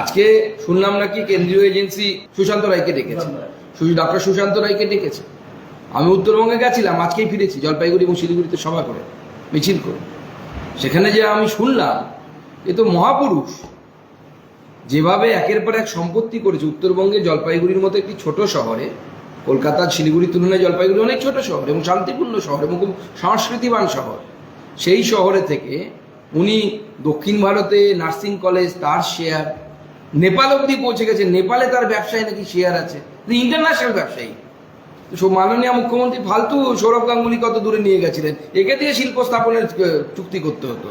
আজকে শুনলাম নাকি কেন্দ্রীয় এজেন্সি সুশান্ত রায়কে ডেকেছে। ডক্টর সুশান্ত রায়কে ডেকেছে। আমি উত্তরবঙ্গে গেছিলাম, আজকেই ফিরেছি, জলপাইগুড়ি এবং শিলিগুড়িতে সভা করে, মিছিল করে। সেখানে যে আমি শুনলাম, এ তো মহাপুরুষ। যেভাবে একের পর এক সম্পত্তি করেছে, উত্তরবঙ্গে জলপাইগুড়ির মতো একটি ছোট শহরে, কলকাতার শিলিগুড়ির তুলনায় জলপাইগুড়ি অনেক ছোট শহর এবং শান্তিপূর্ণ শহর এবং খুব সংস্কৃতিবান শহর। সেই শহরে থেকে উনি দক্ষিণ ভারতে নার্সিং কলেজ, তার শেয়ার নেপাল অব্দি পৌঁছে গেছে। নেপালে তার ব্যবসায় নাকি শেয়ার আছে। ইন্টারন্যাশনাল ব্যবসায়ী। মাননীয় মুখ্যমন্ত্রী ফালতু সৌরভ গাঙ্গুলি কত দূরে নিয়ে গেছিলেন? একে দিয়ে শিল্প স্থাপনের চুক্তি করতে হতো।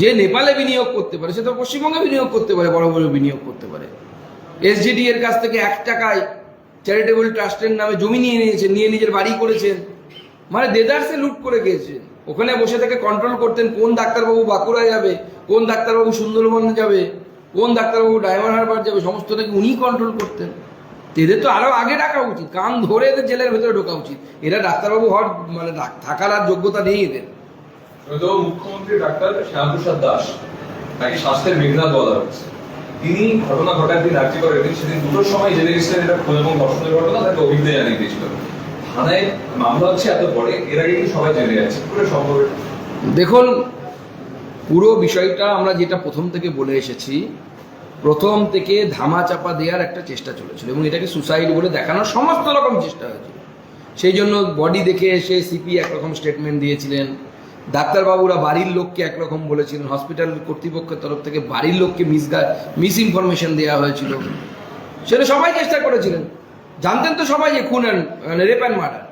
যে নেপালে বিনিয়োগ করতে পারে, সে তো পশ্চিমবঙ্গে বিনিয়োগ করতে পারে, বড় বড় বিনিয়োগ করতে পারে। এসজিডি এর কাছ থেকে এক টাকায় চ্যারিটেবল ট্রাস্টের নামে জমি নিয়ে নিয়েছেন নিয়ে নিজের বাড়ি করেছেন। মানে দেদারসে লুট করে গিয়েছেন ওখানে বসে থেকে কন্ট্রোল করতেন কোন ডাক্তারবাবু বাঁকুড়া যাবে, কোন ডাক্তারবাবু সুন্দরবন যাবে। কোন ডাক্তারবাবু ডায়মন্ড হারবার যাবে সমস্ত নাকি উনি কন্ট্রোল করতেন? এদের তো আরও আগে ডাকা উচিত কান ধরে এদের জেলের ভেতরে ঢোকা উচিত। এরা ডাক্তারবাবু হওয়ার মানে থাকার আর যোগ্যতা নেই এদের। মুখ্যমন্ত্রী ডাক্তার শ্যামপ্রসাদ দাস তাকে স্বাস্থ্যের মেঘনাথ বলা হচ্ছে তিনি ঘটনা ঘটার দিন রাজ্য করে দিন সেদিন দুটোর সময় জেনে গেছিলেন এটা খুন এবং ধর্ষণের ঘটনা তাকে অভিজ্ঞতা জানিয়ে দিয়েছিল। থানায় মামলা হচ্ছে এত পরে এর আগে কিন্তু সবাই জেনে যাচ্ছে পুরো সম্ভব দেখুন পুরো বিষয়টা আমরা যেটা প্রথম থেকে বলে এসেছি, প্রথম থেকে ধামা চাপা দেওয়ার একটা চেষ্টা চলেছিল এবং এটাকে সুসাইড বলে দেখানোর সমস্ত রকম চেষ্টা হয়েছিল। সেই জন্য বডি দেখে এসে সিপি একরকম স্টেটমেন্ট দিয়েছিলেন, ডাক্তারবাবুরা বাড়ির লোককে একরকম বলেছিলেন হসপিটাল কর্তৃপক্ষের তরফ থেকে বাড়ির লোককে মিস মিস ইনফরমেশন দেওয়া হয়েছিল। সেটা সবাই চেষ্টা করেছিলেন। জানতেন তো সবাই যে খুন মানে rape and murder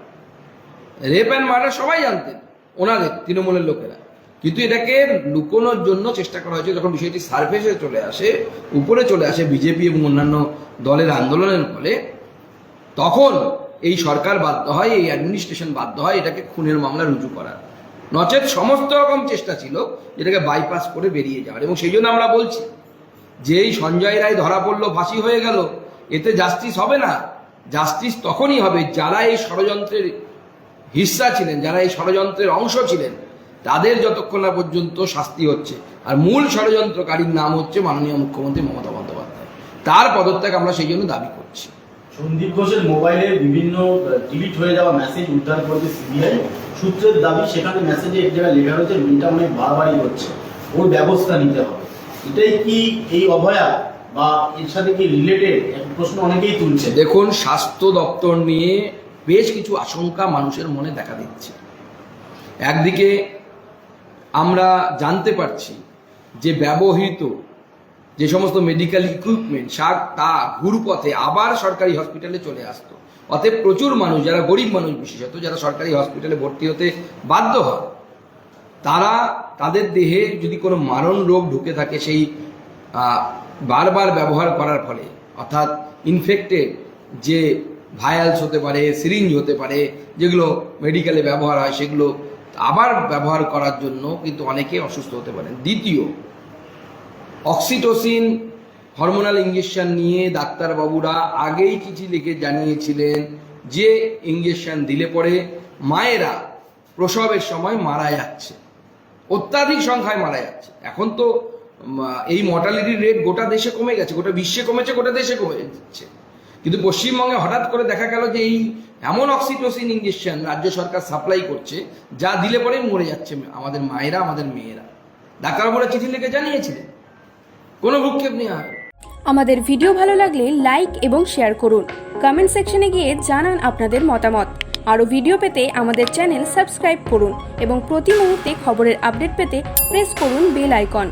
rape and murder সবাই জানতেন, ওনাদের, তৃণমূলের লোকেরা। কিন্তু এটাকে লুকোনোর জন্য চেষ্টা করা হয়েছে যখন বিষয়টি সার্ফেসে চলে আসে, উপরে চলে আসে বিজেপি এবং অন্যান্য দলের আন্দোলনের ফলে, তখন এই সরকার বাধ্য হয়, এই অ্যাডমিনিস্ট্রেশন বাধ্য হয় এটাকে খুনের মামলা রুজু করার। নচেত সমস্ত রকম চেষ্টা ছিল এটাকে বাইপাস করে বেরিয়ে যাওয়ার এবং সেই জন্য আমরা বলছি যে এই সঞ্জয় রায় ধরা পড়ল, ফাঁসি হয়ে গেল, এতে জাস্টিস হবে না। জাস্টিস তখনই হবে যারা এই ষড়যন্ত্রের হিস্সা ছিলেন, যারা এই ষড়যন্ত্রের অংশ ছিলেন। তাদের যতক্ষণ না পর্যন্ত শাস্তি হচ্ছে আর মূল ষড়যন্ত্রকারীর নাম হচ্ছে মাননীয় মুখ্যমন্ত্রী মমতা বন্দ্যোপাধ্যায়। তার পদত্যাগ আমরা সেই জন্য দাবি করছি। সন্দীপ ঘোষের মোবাইলে বিভিন্ন ডিলিট হয়ে যাওয়া মেসেজ উদ্ধার করবে সিবিআই সূত্রের দাবি সেখানে মেসেজে এক জায়গায় লেখা রয়েছে মেয়েটা অনেক বাড়াবাড়ি হচ্ছে ওর ব্যবস্থা নিতে হবে। এটাই কি এই অভয়া বা এর সাথে কি রিলেটেড প্রশ্ন অনেকেই তুলছে। দেখুন স্বাস্থ্য দপ্তর নিয়ে বেশ কিছু আশঙ্কা মানুষের মনে দেখা দিচ্ছে। একদিকে আমরা জানতে পারছি যে ব্যবহৃত যে সমস্ত মেডিকেল ইকুইপমেন্ট শাক তা ঘুরপথে আবার সরকারি হসপিটালে চলে আসতো। অতএব প্রচুর মানুষ, যারা গরিব মানুষ বিশেষত, যারা সরকারি হসপিটালে ভর্তি হতে বাধ্য হয়, তারা তাদের দেহে যদি কোনো মারণ রোগ ঢুকে থাকে, সেই বারবার ব্যবহার করার ফলে, অর্থাৎ ইনফেক্টেড যে ভায়ালস হতে পারে সিরিঞ্জ হতে পারে, যেগুলো মেডিকেলে ব্যবহার হয়, সেগুলো আবার ব্যবহার করার জন্য কিন্তু অনেকে অসুস্থ হতে পারেন। দ্বিতীয়, অক্সিটোসিন হরমোনাল ইঞ্জেকশন নিয়ে ডাক্তারবাবুরা আগেই চিঠি লিখে জানিয়েছিলেন যে ইঞ্জেকশন দিলে পরে মায়েরা প্রসবের সময় মারা যাচ্ছে। অত্যাধিক সংখ্যায় মারা যাচ্ছে। এখন তো এই মর্টালিটির রেট গোটা দেশে কমে গেছে, গোটা বিশ্বে কমেছে, গোটা দেশে কমে যাচ্ছে কিন্তু পশ্চিমবঙ্গে হঠাৎ করে দেখা গেল যে এই এমন অক্সিটোসিন ইঞ্জেকশন রাজ্য সরকার সাপ্লাই করছে, যা দিলে পরেই মরে যাচ্ছে আমাদের মায়েরা, আমাদের মেয়েরা। ডাক্তারবাবুরা চিঠি লিখে জানিয়েছিলেন। কোনো ভূক্ষেপ নেওয়া হয় আমাদের ভিডিও ভালো লাগলে লাইক এবং শেয়ার করুন। কমেন্ট সেকশনে গিয়ে জানান আপনাদের মতামত। আরও ভিডিও পেতে আমাদের চ্যানেল সাবস্ক্রাইব করুন এবং প্রতি মুহূর্তে খবরের আপডেট পেতে প্রেস করুন বেল আইকন